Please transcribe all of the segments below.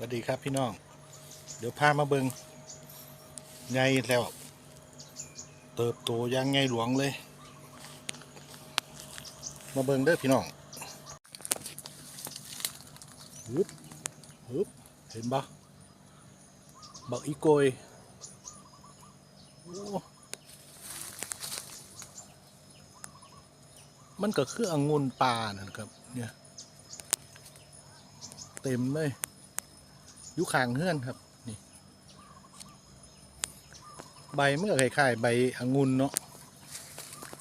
สวัสดีครับพี่น้อง เดี๋ยวพามาเบิงไงแล้ว เติบโตยังไงหลวงเลย มาเบิงเด้อพี่น้องฮึบฮึบเห็นปะบักอีโกยโอ้มันก็คือองุ่นปลานั่นครับเนี่ย เต็มเลย อยู่ข้างเฮือนครับนี่ใบมันก็คล้ายๆใบองุ่นเนาะ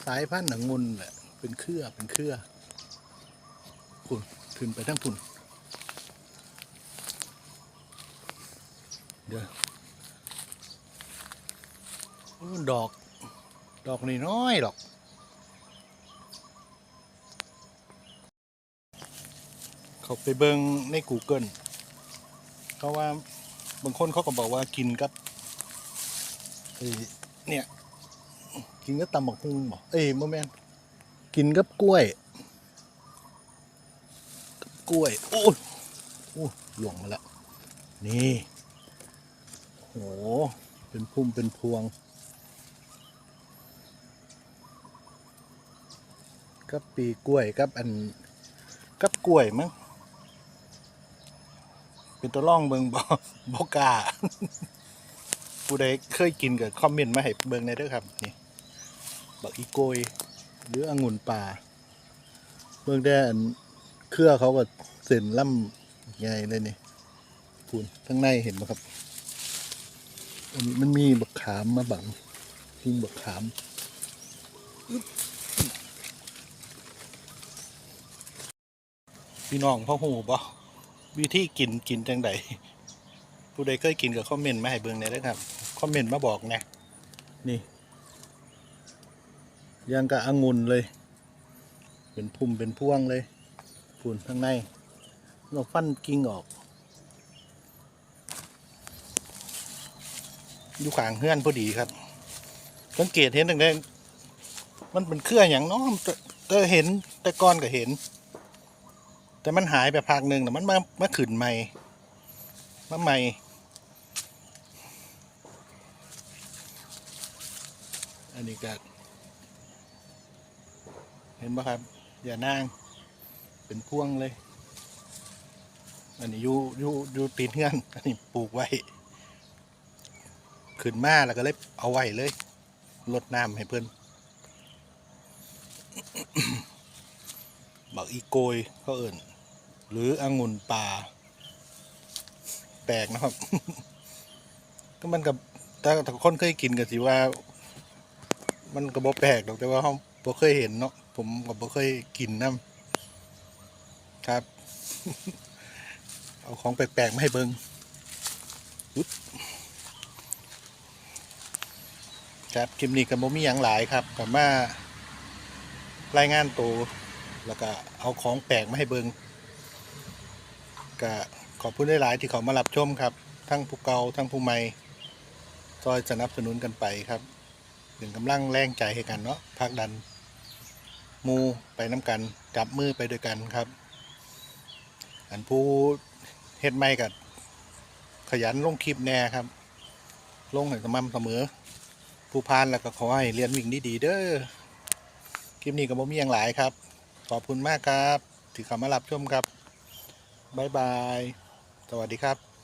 สายพันธุ์องุ่นแหละเป็นเครือเป็นเครือคุณขึ้นไปทั้งพุ่นเดี๋ยวโอ้ดอก ดอกนี่น้อยดอกเขาไปเบิงใน Google เขาะว่าบางคนเขาก็บอกว่ากินกับเอ้ยเนี่ย กินกับตำบักฮุงบอกเอ้ยโมแมนกินกับกล้วยกับกล้วย โอ้ยโอ้หลวงมาแล้ว นี่โหเป็นพุ่มเป็นพวงกับปีกล้วยกับอันกับกล้วยมั้ง เป็นตัวล่องเบิงบบอกล้าผู้ใดเคยกินกับคอมเมนต์มาให้เบิงในเด้อครับนี่บักอีโกย หรือองุ่นป่า เบิงได้อันเครือเขาก็เส้นล่ำใหญ่เลยนี่พูนข้างในเห็นไหมครับอันนี้มันมีบักขามมาบังทิ้งบักขามพี่น้องพ่อหูบ่ วิธีกินกินจังใดผู้ใดเคยกินกับคอมเมนต์มาให้เบิ่งหน่อยครับคอมเมนต์มาบอกไงนี่ยังกับองุ่นเลย เป็นพุ่มเป็นพวงเลยฝุ่นข้างใน เราฟันกิ่งออกอยู่ขางเฮือนพอดีครับสังเกตเห็นตั้งแต่มันเป็นเครืออย่างเน้องแต่เห็นแต่ก้อนก็เห็น แต่มันหายไปพักหนึ่งแต่มันมามาขึ้นใหม่มาใหม่อันนี้ก็เห็นปะครับ อย่านางเป็นพ่วงเลย อันนี้ยูยูยูตีนเฮือนอันนี้ปลูกไว้ขึ้นมาแล้วก็เลยเอาไว้เลยลดน้ำให้เพื่อนบักอีโกยเขาเอิ่น หรือองุ่นป่าแปลกนะครับ ก็มันกับแต่ถ้าคนเคยกินก็สิว่า มันก็บ่แปลกหรอกแต่ว่าเขาบ่เคยเห็นเนาะผมก็บ่เคยกินน้ำครับ เอาของแปลกๆมาให้เบิงอุ๊บครับคลิปนี้ก็บ่มีหยังหลายครับก็มารายงานตัวแล้วก็เอาของแปลกมาให้เบิง ก็ขอบคุณหลายๆที่เขามารับชมครับ ทั้งผู้เก่าทั้งผู้ใหม่ซอยสนับสนุนกันไปครับเป็นกำลังแรงใจให้กันเนาะพักดันมูไปน้ำกันจับมือไปด้วยกันครับ อันผู้เฮ็ดไม่กับขยันลงคลิปแน่ครับ ลงให้สม่ำเสมอ ผู้พานแล้วก็ขอให้เรียนวิ่งดีๆเด้อคลิปนี้ก็บ่มีอย่างหลายครับ ขอบคุณมากครับที่เข้ามารับชมครับ บายบาย สวัสดีครับ